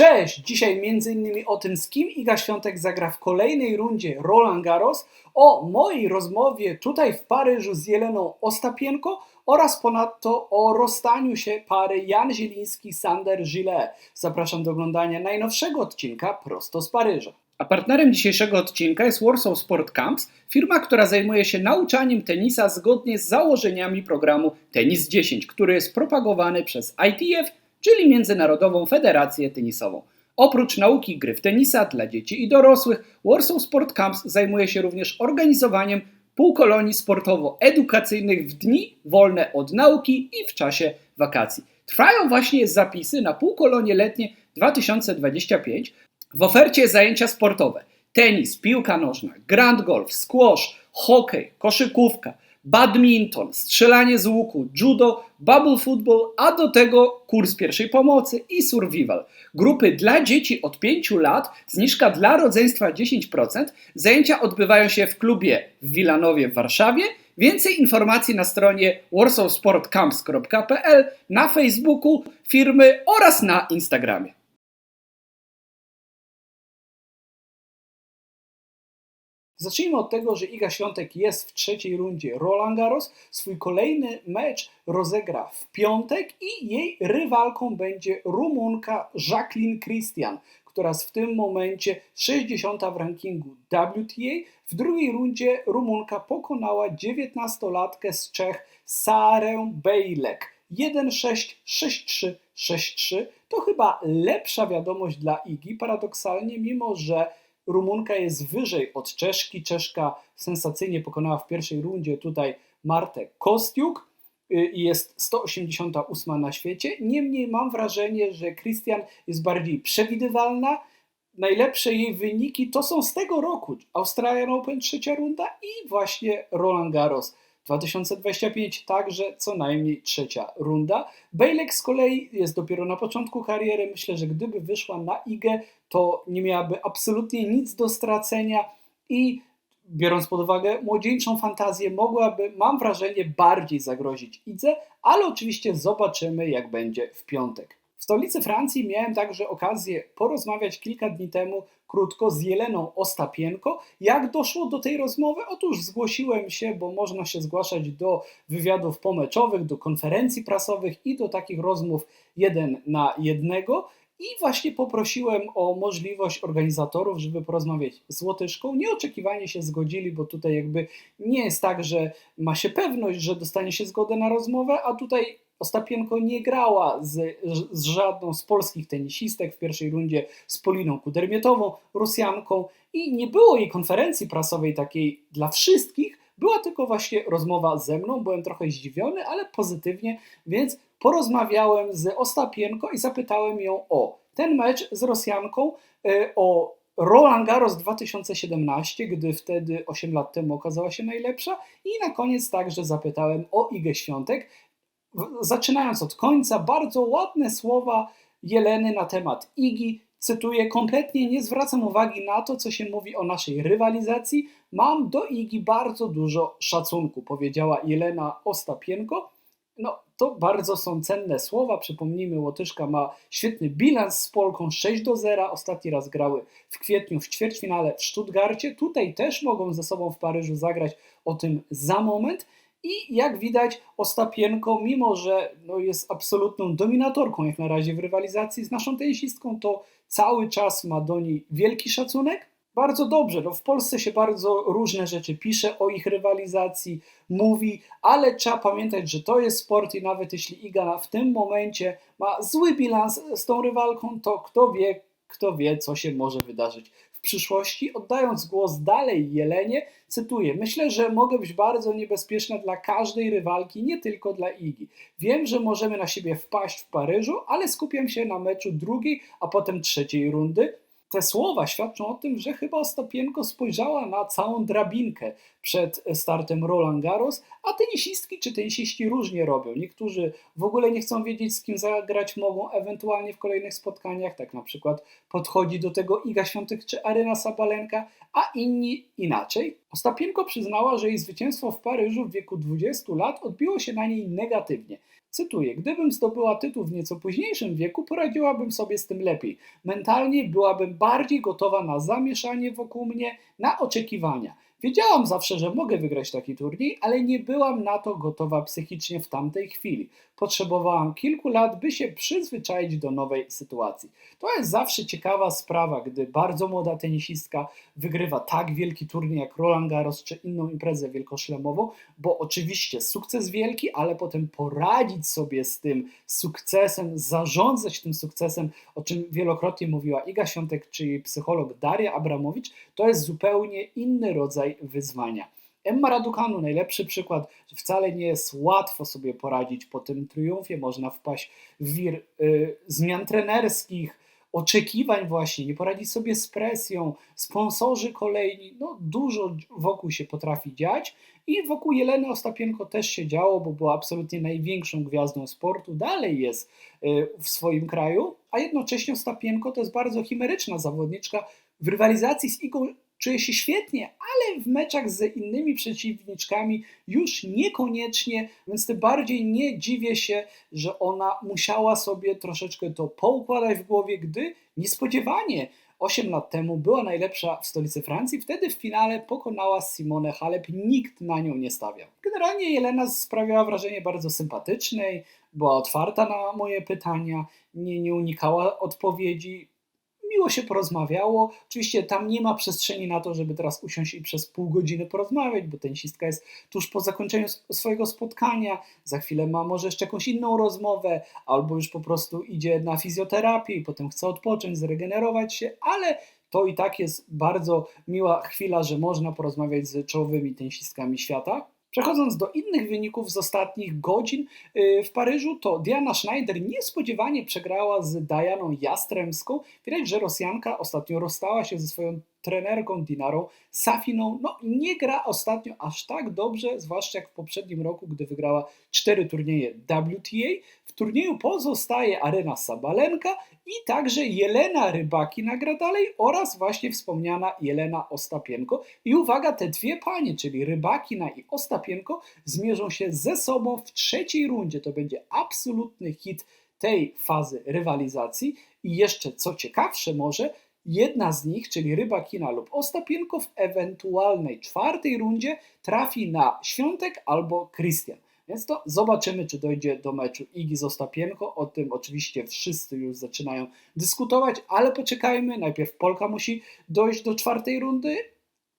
Cześć! Dzisiaj m.in. o tym, z kim Iga Świątek zagra w kolejnej rundzie Roland Garros, o mojej rozmowie tutaj w Paryżu z Jeleną Ostapienko oraz ponadto o rozstaniu się pary Jan Zieliński-Sander Gillet. Zapraszam do oglądania najnowszego odcinka prosto z Paryża. A partnerem dzisiejszego odcinka jest Warsaw Sport Camps, firma, która zajmuje się nauczaniem tenisa zgodnie z założeniami programu Tenis 10, który jest propagowany przez ITF, czyli Międzynarodową Federację Tenisową. Oprócz nauki gry w tenisa dla dzieci i dorosłych, Warsaw Sport Camps zajmuje się również organizowaniem półkolonii sportowo-edukacyjnych w dni wolne od nauki i w czasie wakacji. Trwają właśnie zapisy na półkolonie letnie 2025. W ofercie zajęcia sportowe: tenis, piłka nożna, grand golf, squash, hokej, koszykówka, badminton, strzelanie z łuku, judo, bubble football, a do tego kurs pierwszej pomocy i survival. Grupy dla dzieci od 5 lat, zniżka dla rodzeństwa 10%. Zajęcia odbywają się w klubie w Wilanowie w Warszawie. Więcej informacji na stronie warsawsportcamps.pl, na Facebooku firmy oraz na Instagramie. Zacznijmy od tego, że Iga Świątek jest w trzeciej rundzie Roland Garros. Swój kolejny mecz rozegra w piątek i jej rywalką będzie Rumunka Jacqueline Christian, która w tym momencie 60 w rankingu WTA. W drugiej rundzie Rumunka pokonała 19-latkę z Czech Sarę Bejlek. 1-6, 6-3, 6-3. To chyba lepsza wiadomość dla Igi, paradoksalnie, mimo że Rumunka jest wyżej od Czeszki. Czeszka sensacyjnie pokonała w pierwszej rundzie tutaj Martę Kostiuk y, i jest 188 na świecie. Niemniej mam wrażenie, że Christian jest bardziej przewidywalna. Najlepsze jej wyniki to są z tego roku. Australian Open trzecia runda i właśnie Roland Garros 2025 także co najmniej trzecia runda. Bejlek z kolei jest dopiero na początku kariery. Myślę, że gdyby wyszła na igę, to nie miałaby absolutnie nic do stracenia i biorąc pod uwagę młodzieńczą fantazję, mogłaby, mam wrażenie, bardziej zagrozić Idze, ale oczywiście zobaczymy, jak będzie w piątek. W stolicy Francji miałem także okazję porozmawiać kilka dni temu krótko z Jeleną Ostapienko. Jak doszło do tej rozmowy? Otóż zgłosiłem się, bo można się zgłaszać do wywiadów pomeczowych, do konferencji prasowych i do takich rozmów jeden na jednego. I właśnie poprosiłem o możliwość organizatorów, żeby porozmawiać z Łotyszką. Nieoczekiwanie się zgodzili, bo tutaj jakby nie jest tak, że ma się pewność, że dostanie się zgodę na rozmowę, a tutaj Ostapienko nie grała z, z, żadną z polskich tenisistek w pierwszej rundzie z Poliną Kudermietową, Rosjanką i nie było jej konferencji prasowej takiej dla wszystkich, była tylko właśnie rozmowa ze mną, byłem trochę zdziwiony, ale pozytywnie, więc porozmawiałem z Ostapienko i zapytałem ją o ten mecz z Rosjanką, e, o Roland Garros 2017, gdy wtedy 8 lat temu okazała się najlepsza i na koniec także zapytałem o Igę Świątek, zaczynając od końca, bardzo ładne słowa Jeleny na temat Igi. Cytuję, kompletnie nie zwracam uwagi na to, co się mówi o naszej rywalizacji. Mam do Igi bardzo dużo szacunku, powiedziała Jelena Ostapienko. No, to bardzo są cenne słowa. Przypomnijmy, Łotyszka ma świetny bilans z Polką 6 do 0. Ostatni raz grały w kwietniu w ćwierćfinale w Stuttgarcie. Tutaj też mogą ze sobą w Paryżu zagrać o tym za moment. I jak widać, Ostapienko, mimo że no, jest absolutną dominatorką jak na razie w rywalizacji z naszą tenisistką, to cały czas ma do niej wielki szacunek. Bardzo dobrze, no w Polsce się bardzo różne rzeczy pisze o ich rywalizacji, mówi, ale trzeba pamiętać, że to jest sport i nawet jeśli Iga w tym momencie ma zły bilans z tą rywalką, to kto wie, kto wie, co się może wydarzyć w przyszłości. Oddając głos dalej Jelenie, cytuję: Myślę, że mogę być bardzo niebezpieczna dla każdej rywalki, nie tylko dla Igi. Wiem, że możemy na siebie wpaść w Paryżu, ale skupiam się na meczu drugiej, a potem trzeciej rundy te słowa świadczą o tym, że chyba Ostapienko spojrzała na całą drabinkę przed startem Roland Garros, a tenisistki czy tenisiści różnie robią. Niektórzy w ogóle nie chcą wiedzieć, z kim zagrać mogą ewentualnie w kolejnych spotkaniach, tak na przykład podchodzi do tego Iga Świątek czy Aryna Sabalenka, a inni inaczej. Ostapienko przyznała, że jej zwycięstwo w Paryżu w wieku 20 lat odbiło się na niej negatywnie. Cytuję: Gdybym zdobyła tytuł w nieco późniejszym wieku, poradziłabym sobie z tym lepiej. Mentalnie byłabym bardziej gotowa na zamieszanie wokół mnie, na oczekiwania. Wiedziałam zawsze, że mogę wygrać taki turniej, ale nie byłam na to gotowa psychicznie w tamtej chwili. Potrzebowałam kilku lat, by się przyzwyczaić do nowej sytuacji. To jest zawsze ciekawa sprawa, gdy bardzo młoda tenisistka wygrywa tak wielki turniej jak Roland Garros czy inną imprezę wielkoszlemową, bo oczywiście sukces wielki, ale potem poradzić sobie z tym sukcesem, zarządzać tym sukcesem, o czym wielokrotnie mówiła Iga Świątek czy jej psycholog Daria Abramowicz, to jest zupełnie inny rodzaj wyzwania. Emma Raducanu, najlepszy przykład, że wcale nie jest łatwo sobie poradzić po tym triumfie, można wpaść w wir y, zmian trenerskich, oczekiwań właśnie, nie poradzić sobie z presją, sponsorzy kolejni, no dużo wokół się potrafi dziać. I wokół Jeleny Ostapienko też się działo, bo była absolutnie największą gwiazdą sportu, dalej jest y, w swoim kraju, a jednocześnie Ostapienko to jest bardzo chimeryczna zawodniczka, w rywalizacji z Igą czuje się świetnie, ale w meczach z innymi przeciwniczkami już niekoniecznie, więc tym bardziej nie dziwię się, że ona musiała sobie troszeczkę to poukładać w głowie, gdy niespodziewanie 8 lat temu była najlepsza w stolicy Francji, wtedy w finale pokonała Simone Halep, nikt na nią nie stawiał. Generalnie Jelena sprawiała wrażenie bardzo sympatycznej, była otwarta na moje pytania, nie, nie unikała odpowiedzi, miło się porozmawiało. Oczywiście tam nie ma przestrzeni na to, żeby teraz usiąść i przez pół godziny porozmawiać, bo tenisistka jest tuż po zakończeniu swojego spotkania, za chwilę ma może jeszcze jakąś inną rozmowę, albo już po prostu idzie na fizjoterapię i potem chce odpocząć, zregenerować się, ale to i tak jest bardzo miła chwila, że można porozmawiać z czołowymi tenisistkami świata. Przechodząc do innych wyników z ostatnich godzin y, w Paryżu, to Diana Schneider niespodziewanie przegrała z Dianą Jastremską. Widać, że Rosjanka ostatnio rozstała się ze swoją trenerką Dinarą Safiną. No, nie gra ostatnio aż tak dobrze, zwłaszcza jak w poprzednim roku, gdy wygrała cztery turnieje WTA. W turnieju pozostaje Arena Sabalenka i także Jelena Rybaki nagra dalej oraz właśnie wspomniana Jelena Ostapienko. I uwaga, te dwie panie, czyli Rybakina i Ostapienko, zmierzą się ze sobą w trzeciej rundzie. To będzie absolutny hit tej fazy rywalizacji. I jeszcze co ciekawsze może, jedna z nich, czyli Rybakina lub Ostapienko w ewentualnej czwartej rundzie trafi na Świątek albo Krystian. Więc to zobaczymy, czy dojdzie do meczu Igi z Ostapienko. O tym oczywiście wszyscy już zaczynają dyskutować, ale poczekajmy. Najpierw Polka musi dojść do czwartej rundy,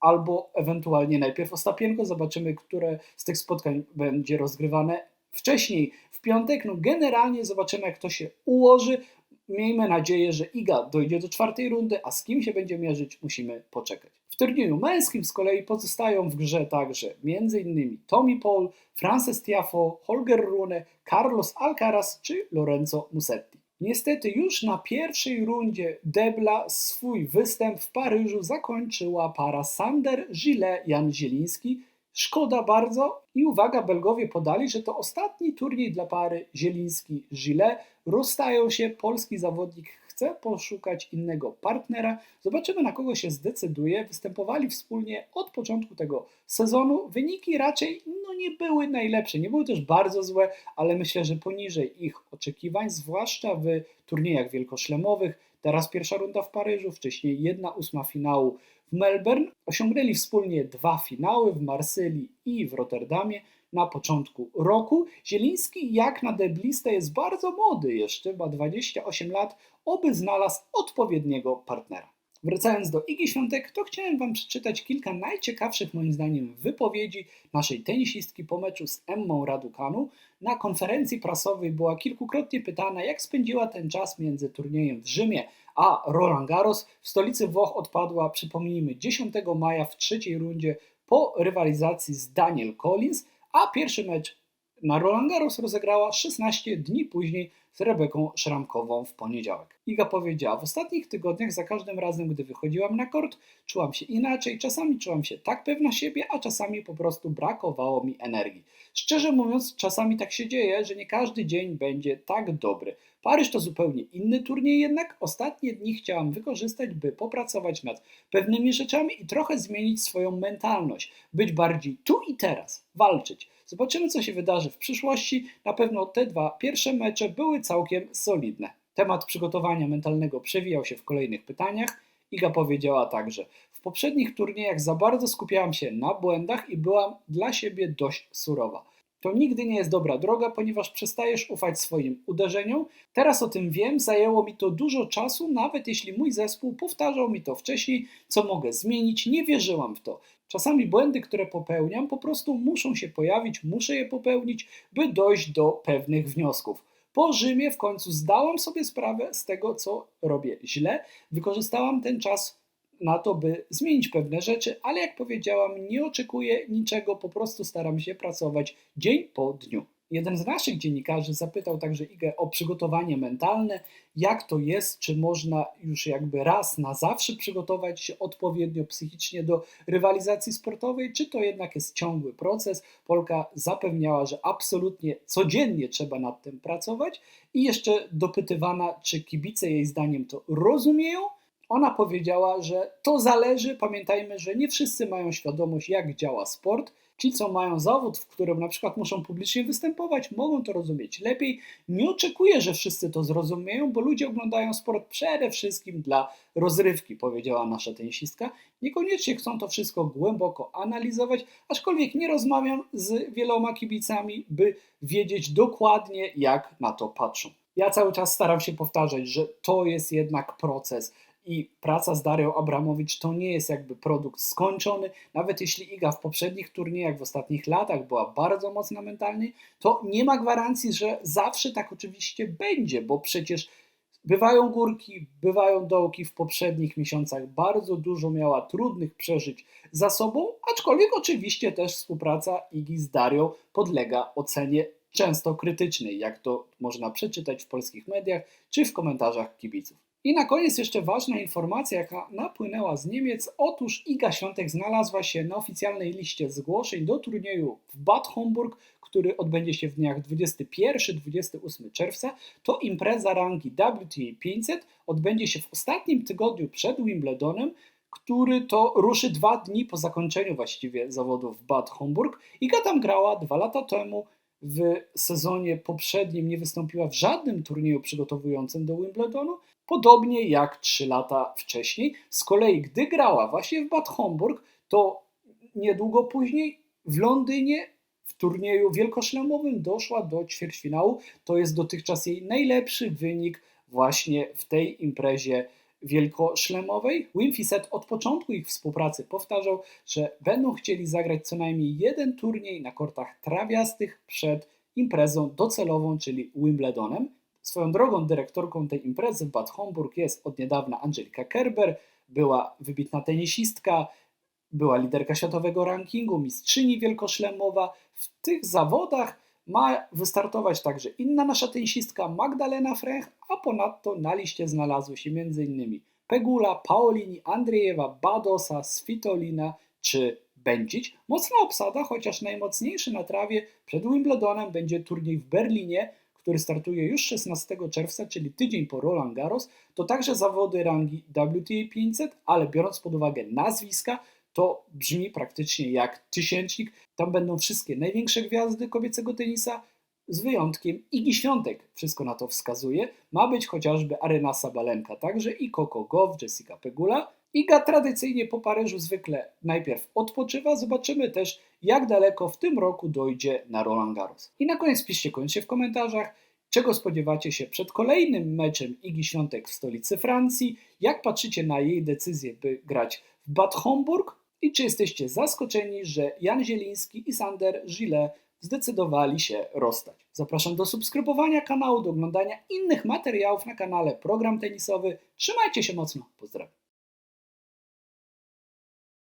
albo ewentualnie najpierw Ostapienko. Zobaczymy, które z tych spotkań będzie rozgrywane wcześniej w piątek. No generalnie zobaczymy, jak to się ułoży. Miejmy nadzieję, że Iga dojdzie do czwartej rundy, a z kim się będzie mierzyć, musimy poczekać. W turnieju męskim z kolei pozostają w grze także m.in. Tommy Paul, Frances Tiafo, Holger Rune, Carlos Alcaraz czy Lorenzo Musetti. Niestety już na pierwszej rundzie debla swój występ w Paryżu zakończyła para Sander Gillet-Jan Zieliński. Szkoda bardzo i uwaga, Belgowie podali, że to ostatni turniej dla pary Zieliński-Gillet. Rozstają się, polski zawodnik chce poszukać innego partnera. Zobaczymy, na kogo się zdecyduje. Występowali wspólnie od początku tego sezonu. Wyniki raczej no, nie były najlepsze, nie były też bardzo złe, ale myślę, że poniżej ich oczekiwań, zwłaszcza w turniejach wielkoszlemowych. Teraz pierwsza runda w Paryżu, wcześniej jedna ósma finału w Melbourne. Osiągnęli wspólnie dwa finały w Marsylii i w Rotterdamie na początku roku. Zieliński jak na deblistę jest bardzo młody jeszcze, ma 28 lat, oby znalazł odpowiedniego partnera. Wracając do Igi Świątek, to chciałem Wam przeczytać kilka najciekawszych moim zdaniem wypowiedzi naszej tenisistki po meczu z Emmą Raducanu. Na konferencji prasowej była kilkukrotnie pytana, jak spędziła ten czas między turniejem w Rzymie a Roland Garros. W stolicy Włoch odpadła, przypomnijmy, 10 maja w trzeciej rundzie po rywalizacji z Daniel Collins, a pierwszy mecz na Roland Garros rozegrała 16 dni później z Rebeką Szramkową w poniedziałek. Iga powiedziała, w ostatnich tygodniach za każdym razem, gdy wychodziłam na kort, czułam się inaczej, czasami czułam się tak pewna siebie, a czasami po prostu brakowało mi energii. Szczerze mówiąc, czasami tak się dzieje, że nie każdy dzień będzie tak dobry. Paryż to zupełnie inny turniej, jednak ostatnie dni chciałam wykorzystać, by popracować nad pewnymi rzeczami i trochę zmienić swoją mentalność, być bardziej tu i teraz, walczyć. Zobaczymy, co się wydarzy w przyszłości. Na pewno te dwa pierwsze mecze były całkiem solidne. Temat przygotowania mentalnego przewijał się w kolejnych pytaniach. Iga powiedziała także: W poprzednich turniejach za bardzo skupiałam się na błędach i byłam dla siebie dość surowa. To nigdy nie jest dobra droga, ponieważ przestajesz ufać swoim uderzeniom. Teraz o tym wiem, zajęło mi to dużo czasu, nawet jeśli mój zespół powtarzał mi to wcześniej, co mogę zmienić, nie wierzyłam w to. Czasami błędy, które popełniam, po prostu muszą się pojawić, muszę je popełnić, by dojść do pewnych wniosków. Po Rzymie w końcu zdałam sobie sprawę z tego, co robię źle. Wykorzystałam ten czas na to, by zmienić pewne rzeczy, ale jak powiedziałam, nie oczekuję niczego, po prostu staram się pracować dzień po dniu. Jeden z naszych dziennikarzy zapytał także Igę o przygotowanie mentalne, jak to jest, czy można już jakby raz na zawsze przygotować się odpowiednio psychicznie do rywalizacji sportowej, czy to jednak jest ciągły proces. Polka zapewniała, że absolutnie codziennie trzeba nad tym pracować i jeszcze dopytywana, czy kibice jej zdaniem to rozumieją, ona powiedziała, że to zależy. Pamiętajmy, że nie wszyscy mają świadomość, jak działa sport. Ci, co mają zawód, w którym na przykład muszą publicznie występować, mogą to rozumieć lepiej. Nie oczekuję, że wszyscy to zrozumieją, bo ludzie oglądają sport przede wszystkim dla rozrywki, powiedziała nasza tenisistka. Niekoniecznie chcą to wszystko głęboko analizować, aczkolwiek nie rozmawiam z wieloma kibicami, by wiedzieć dokładnie, jak na to patrzą. Ja cały czas staram się powtarzać, że to jest jednak proces i praca z Darią Abramowicz to nie jest jakby produkt skończony. Nawet jeśli Iga w poprzednich turniejach, w ostatnich latach była bardzo mocna mentalnie, to nie ma gwarancji, że zawsze tak oczywiście będzie, bo przecież bywają górki, bywają dołki. W poprzednich miesiącach bardzo dużo miała trudnych przeżyć za sobą, aczkolwiek oczywiście też współpraca Igi z Darią podlega ocenie często krytycznej, jak to można przeczytać w polskich mediach czy w komentarzach kibiców. I na koniec jeszcze ważna informacja, jaka napłynęła z Niemiec. Otóż Iga Świątek znalazła się na oficjalnej liście zgłoszeń do turnieju w Bad Homburg, który odbędzie się w dniach 21-28 czerwca. To impreza rangi WTA 500. Odbędzie się w ostatnim tygodniu przed Wimbledonem, który to ruszy dwa dni po zakończeniu właściwie zawodów w Bad Homburg. Iga tam grała dwa lata temu w sezonie poprzednim nie wystąpiła w żadnym turnieju przygotowującym do Wimbledonu, podobnie jak 3 lata wcześniej. Z kolei, gdy grała właśnie w Bad Homburg, to niedługo później w Londynie w turnieju wielkoszlemowym doszła do ćwierćfinału. To jest dotychczas jej najlepszy wynik właśnie w tej imprezie wielkoszlemowej. Winfiset od początku ich współpracy powtarzał, że będą chcieli zagrać co najmniej jeden turniej na kortach trawiastych przed imprezą docelową, czyli Wimbledonem. Swoją drogą dyrektorką tej imprezy w Bad Homburg jest od niedawna Angelika Kerber, była wybitna tenisistka, była liderka światowego rankingu, mistrzyni wielkoszlemowa. W tych zawodach ma wystartować także inna nasza tenisistka Magdalena Frech, a ponadto na liście znalazły się m.in. Pegula, Paolini, Andrzejewa, Badosa, Svitolina czy Będzić. Mocna obsada, chociaż najmocniejszy na trawie przed Wimbledonem będzie turniej w Berlinie, który startuje już 16 czerwca, czyli tydzień po Roland Garros. To także zawody rangi WTA 500, ale biorąc pod uwagę nazwiska, to brzmi praktycznie jak tysięcznik. Tam będą wszystkie największe gwiazdy kobiecego tenisa, z wyjątkiem Igi Świątek. Wszystko na to wskazuje. Ma być chociażby Arena Sabalenka, także i Coco Gauff, Jessica Pegula. Iga tradycyjnie po Paryżu zwykle najpierw odpoczywa. Zobaczymy też, jak daleko w tym roku dojdzie na Roland Garros. I na koniec piszcie koniecznie w komentarzach, czego spodziewacie się przed kolejnym meczem Igi Świątek w stolicy Francji, jak patrzycie na jej decyzję, by grać w Bad Homburg i czy jesteście zaskoczeni, że Jan Zieliński i Sander Gillet zdecydowali się rozstać. Zapraszam do subskrybowania kanału, do oglądania innych materiałów na kanale Program Tenisowy. Trzymajcie się mocno, pozdrawiam.